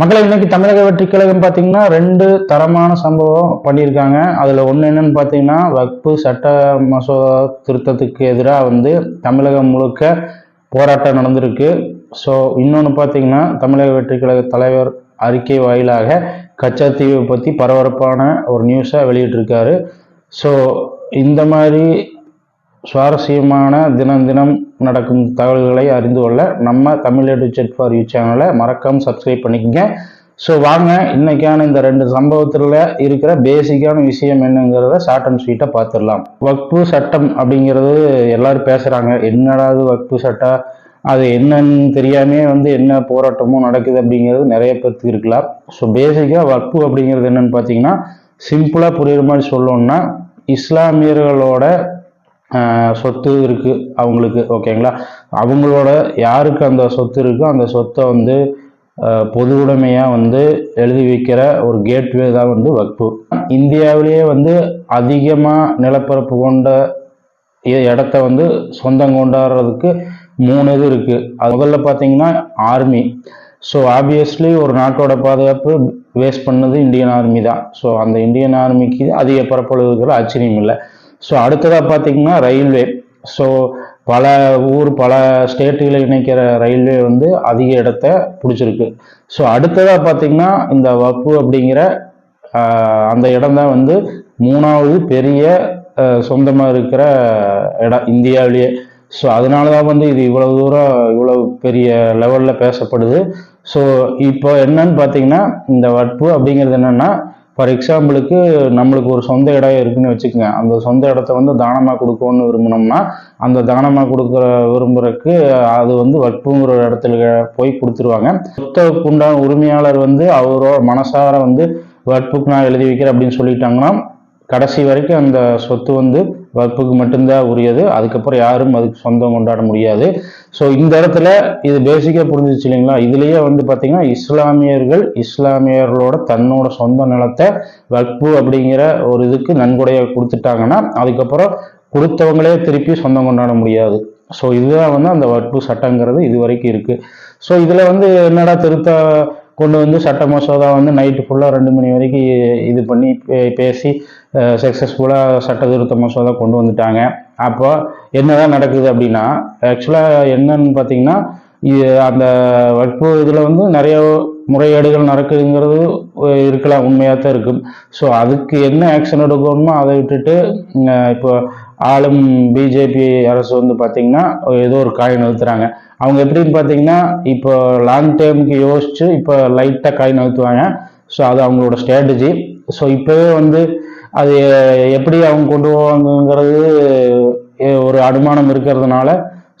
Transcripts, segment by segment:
மக்களை இன்னைக்கு தமிழக வெற்றி கழகம் பார்த்தீங்கன்னா ரெண்டு தரமான சம்பவம் பண்ணியிருக்காங்க. அதில் ஒன்று என்னன்னு பார்த்தீங்கன்னா வக்பு சட்ட மசோதா திருத்தத்துக்கு எதிராக வந்து தமிழகம் முழுக்க போராட்டம் நடந்திருக்கு. ஸோ இன்னொன்று பார்த்தீங்கன்னா தமிழக வெற்றி கழக தலைவர் அறிக்கை வாயிலாக கச்சாத்தீவை பற்றி பரபரப்பான ஒரு நியூஸை வெளியிட்டிருக்காரு. ஸோ இந்த மாதிரி சுவாரஸ்யமான தினம் தினம் நடக்கும் தகவல்களை அறிந்து கொள்ள நம்ம தமிழ்நாடு செட் ஃபார் யூ சேனலை மறக்காம சப்ஸ்கிரைப் பண்ணிக்கோங்க. ஸோ வாங்க இன்னைக்கான இந்த ரெண்டு சம்பவத்தில் இருக்கிற பேசிக்கான விஷயம் என்னங்கிறத ஷார்ட் அண்ட் ஸ்வீட்டாக பார்த்துடலாம் வக்பு சட்டம் அப்படிங்கிறது எல்லாரும் பேசுகிறாங்க என்னடா இது வக்பு சட்டம்? அது என்னன்னு தெரியாமே வந்து என்ன போராட்டமும் நடக்குது அப்படிங்கிறது நிறைய பேர்த்துக்கு இருக்கலாம். ஸோ பேசிக்காக வக்பு அப்படிங்கிறது என்னன்னு பார்த்தீங்கன்னா சிம்பிளாக புரியுற மாதிரி சொல்லணும்னா இஸ்லாமியர்களோட சொத்து இருக்கு அவங்களுக்கு ஓகேங்களா? அவங்களோட யாருக்கு அந்த சொத்து இருக்கோ அந்த சொத்தை வந்து பொது உடைமையாக வந்து எழுதி வைக்கிற ஒரு கேட்வே தான் வந்து வக்பு. இந்தியாவிலேயே வந்து அதிகமாக நிலப்பரப்பு கொண்ட இடத்த வந்து சொந்தம் கொண்டாடுறதுக்கு மூணு இது இருக்குது அது முதல்ல பார்த்தீங்கன்னா ஆர்மி ஸோ ஆப்வியஸ்லி ஒரு நாட்டோட பாதுகாப்பு வேஸ்ட் பண்ணது இந்தியன் ஆர்மி தான். ஸோ அந்த இந்தியன் ஆர்மிக்கு அதிக பரப்பளவு இருக்கிற ஆச்சரியம் இல்லை. ஸோ அடுத்ததாக பார்த்தீங்கன்னா ரயில்வே ஸோ பல ஊர் பல ஸ்டேட்டுகளை இணைக்கிற ரயில்வே வந்து அதிக இடத்த பிடிச்சிருக்கு. ஸோ அடுத்ததாக பார்த்தீங்கன்னா இந்த வப்பு அப்படிங்கிற அந்த இடம் தான் வந்து மூணாவது பெரிய சொந்தமாக இருக்கிற இடம் இந்தியாவிலேயே. ஸோ அதனால தான் வந்து இது இவ்வளோ தூரம் இவ்வளோ பெரிய லெவலில் பேசப்படுது. ஸோ இப்போ என்னன்னு பார்த்தீங்கன்னா இந்த வட்பு அப்படிங்கிறது என்னென்னா ஃபார் எக்ஸாம்பிளுக்கு நம்மளுக்கு ஒரு சொந்த இடம் இருக்குன்னு வச்சுக்கோங்க. அந்த சொந்த இடத்த வந்து தானமாக கொடுக்கணும்னு விரும்பினோம்னா அந்த தானமாக கொடுக்குற விரும்புறக்கு அது வந்து வட்புங்கிற இடத்துல போய் கொடுத்துருவாங்க. சொத்துக்கு உண்டான உரிமையாளர் வந்து அவரோட மனசார வந்து வட்புக்கு நான் எழுதி வைக்கிறேன் அப்படின்னு சொல்லிட்டாங்கன்னா கடைசி வரைக்கும் அந்த சொத்து வந்து வகுப்புக்கு மட்டும்தான் உரியது. அதுக்கப்புறம் யாரும் அதுக்கு சொந்தம் கொண்டாட முடியாது. ஸோ இந்த இடத்துல இது பேசிக்காக புரிஞ்சிச்சு இல்லைங்களா? இதுலேயே வந்து பார்த்தீங்கன்னா இஸ்லாமியர்கள் இஸ்லாமியர்களோட தன்னோட சொந்த நிலத்தை வக்பு அப்படிங்கிற ஒரு இதுக்கு நன்கொடையை கொடுத்துட்டாங்கன்னா அதுக்கப்புறம் கொடுத்தவங்களே திருப்பி சொந்தம் கொண்டாட முடியாது. ஸோ இதுதான் வந்து அந்த வக்பு சட்டங்கிறது இது வரைக்கும் இருக்குது ஸோ இதில் வந்து என்னடா திருத்த கொண்டு வந்து சட்ட மசோதா வந்து நைட்டு ஃபுல்லாக ரெண்டு மணி வரைக்கும் இது பண்ணி பேசி சக்ஸஸ்ஃபுல்லாக சட்ட திருத்த மசோதா கொண்டு வந்துட்டாங்க. அப்போ என்னதான் நடக்குது அப்படின்னா ஆக்சுவலாக என்னன்னு பார்த்தீங்கன்னா அந்த வகுப்பு இதில் வந்து நிறைய முறைகேடுகள் நடக்குதுங்கிறது இருக்கலாம் உண்மையாக தான் இருக்கும். ஸோ அதுக்கு என்ன ஆக்ஷன் எடுக்கணுமோ அதை விட்டுட்டு இப்போ ஆளும் பிஜேபி அரசு வந்து பார்த்தீங்கன்னா ஏதோ ஒரு காயின் நிறுத்துறாங்க அவங்க எப்படின்னு பார்த்தீங்கன்னா இப்போ லாங் டேர்முக்கு யோசிச்சு இப்போ லைட்டாக காயின் நிறுத்துவாங்க ஸோ அது அவங்களோட ஸ்ட்ராட்டஜி ஸோ இப்போவே வந்து அது எப்படி அவங்க கொண்டு போவாங்கங்கிறது ஒரு அனுமானம் இருக்கிறதுனால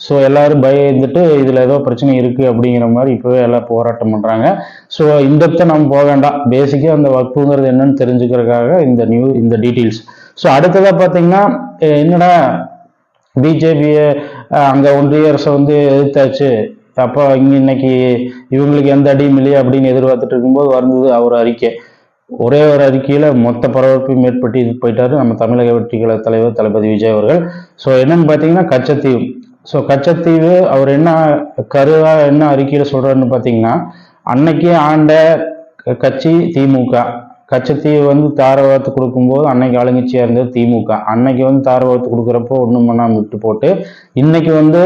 ஸோ எல்லாரும் பயந்துட்டு இதில் ஏதோ பிரச்சனை இருக்குது அப்படிங்கிற மாதிரி இப்போவே எல்லாம் போராட்டம் பண்ணுறாங்க ஸோ இந்தத்தை நம்ம போக வேண்டாம். பேசிக்காக அந்த வகுப்புங்கிறது என்னன்னு தெரிஞ்சுக்கிறதுக்காக இந்த நியூ இந்த டீட்டெயில்ஸ் ஸோ அடுத்ததாக பார்த்தீங்கன்னா என்னடா? பிஜேபியை அங்கே ஒன்றிய அரசை வந்து எதிர்த்தாச்சு. அப்போ இங்கே இன்னைக்கு இவங்களுக்கு எந்த அடியும் இல்லையே அப்படின்னு எதிர்பார்த்துட்டு இருக்கும்போது வந்தது அவர் அறிக்கை. ஒரே ஒரு அறிக்கையில் மொத்த பரபரப்பையும் ஏற்பட்டு இது போயிட்டாரு. நம்ம தமிழக வெற்றி தலைவர் தளபதி விஜய் அவர்கள். ஸோ என்னன்னு பார்த்தீங்கன்னா கச்சத்தீவு. ஸோ கச்சத்தீவு அவர் என்ன கருவா என்ன அறிக்கையில் சொல்றாருன்னு பார்த்தீங்கன்னா அன்னைக்கே ஆண்ட கட்சி திமுக கச்சத்தீவு வந்து தாரவாத்து கொடுக்கும்போது அன்னைக்கு ஆளுங்கட்சியாக இருந்தது திமுக. அன்னைக்கு வந்து தாரவாத்து கொடுக்குறப்போ ஒன்றும் பண்ணாமல் விட்டு போட்டு இன்னைக்கு வந்து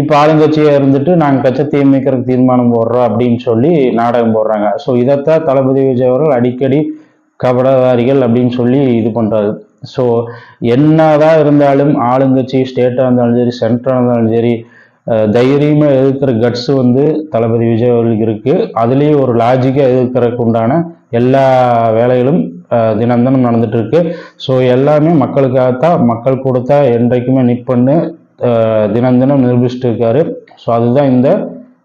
இப்போ ஆளுங்கட்சியாக இருந்துட்டு நாங்கள் கச்சத்தீவு மீட்கிறதுக்கு தீர்மானம் போடுறோம் அப்படின்னு சொல்லி நாடகம் போடுறாங்க. ஸோ இதைத்தான் தளபதி விஜய் அவர்கள் அடிக்கடி கபடதாரிகள் அப்படின்னு சொல்லி இது பண்றாரு. ஸோ என்னதான் இருந்தாலும் ஆளுங்கட்சி ஸ்டேட்டாக இருந்தாலும் சரி சென்ட்ராக இருந்தாலும் சரி தைரியமாக எதிர்க்கிற கட்ஸ் வந்து தளபதி விஜய் அவர்களுக்கு இருக்கு. அதுலேயும் ஒரு லாஜிக்காக எதிர்க்கிறதுக்கு உண்டான எல்லா வேலைகளும் அஹ், தினம் தினம் ஸோ எல்லாமே மக்களுக்காகத்தான் மக்கள் கொடுத்தா என்றைக்குமே நிற்பண்ணு அஹ், தினம் தினம் நிரூபிச்சுட்டு இருக்காரு ஸோ அதுதான் இந்த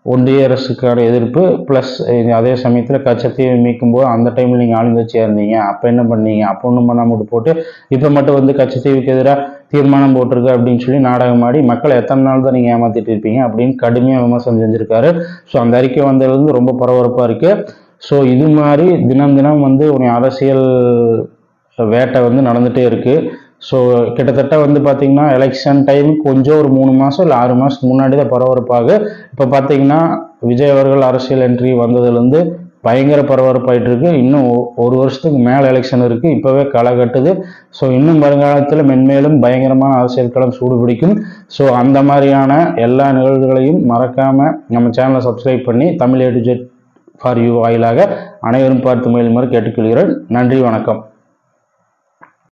ஒன்றிய அரசுக்கான எதிர்ப்பு. ப்ளஸ் அதே சமயத்தில் கச்சத்தீவை மீட்கும் போது அந்த டைமில் நீங்கள் ஆளுங்கட்சியாக இருந்தீங்க. அப்போ என்ன பண்ணீங்க? அப்போ ஒன்றும் பண்ணாமல் விட்டு போட்டு இப்போ மட்டும் வந்து கச்சத்தீவுக்கு எதிராக தீர்மானம் போட்டிருக்கு அப்படின்னு சொல்லி நாடகம் ஆடி மக்களை எத்தனை நாள் தான் நீங்கள் ஏமாத்திட்டு இருப்பீங்க? அப்படின்னு கடுமையாக விமர்சனம் செஞ்சுருக்காரு. ஸோ அந்த அறிக்கை வந்ததுலேருந்து ரொம்ப பரபரப்பாக இருக்குது ஸோ இது மாதிரி தினம் தினம் வந்து ஒரு அரசியல் வேட்டை வந்து நடந்துகிட்டே இருக்குது ஸோ கிட்டத்தட்ட வந்து பார்த்திங்கன்னா எலெக்ஷன் டைம் கொஞ்சம் ஒரு மூணு மாதம் இல்லை ஆறு மாதத்துக்கு முன்னாடி தான் பரபரப்பாக. இப்போ பார்த்திங்கன்னா விஜய் அவர்கள் அரசியல் என்ட்ரி வந்ததுலேருந்து பயங்கர பரபரப்பாயிட்டு இருக்கு இன்னும் ஒரு வருஷத்துக்கு மேலே எலெக்ஷன் இருக்கு. இப்போவே களை கட்டுது. ஸோ இன்னும் வருங்காலத்தில் மென்மேலும் பயங்கரமான அரசியல் களம் சூடு பிடிக்கும். ஸோ அந்த மாதிரியான எல்லா நிகழ்வுகளையும் மறக்காம நம்ம சேனலை சப்ஸ்கிரைப் பண்ணி தமிழ் எடுஜெட் ஃபார் யூ வாயிலாக அனைவரும் பார்த்து முயலுமாறு கேட்டுக்கொள்கிறேன். நன்றி வணக்கம்.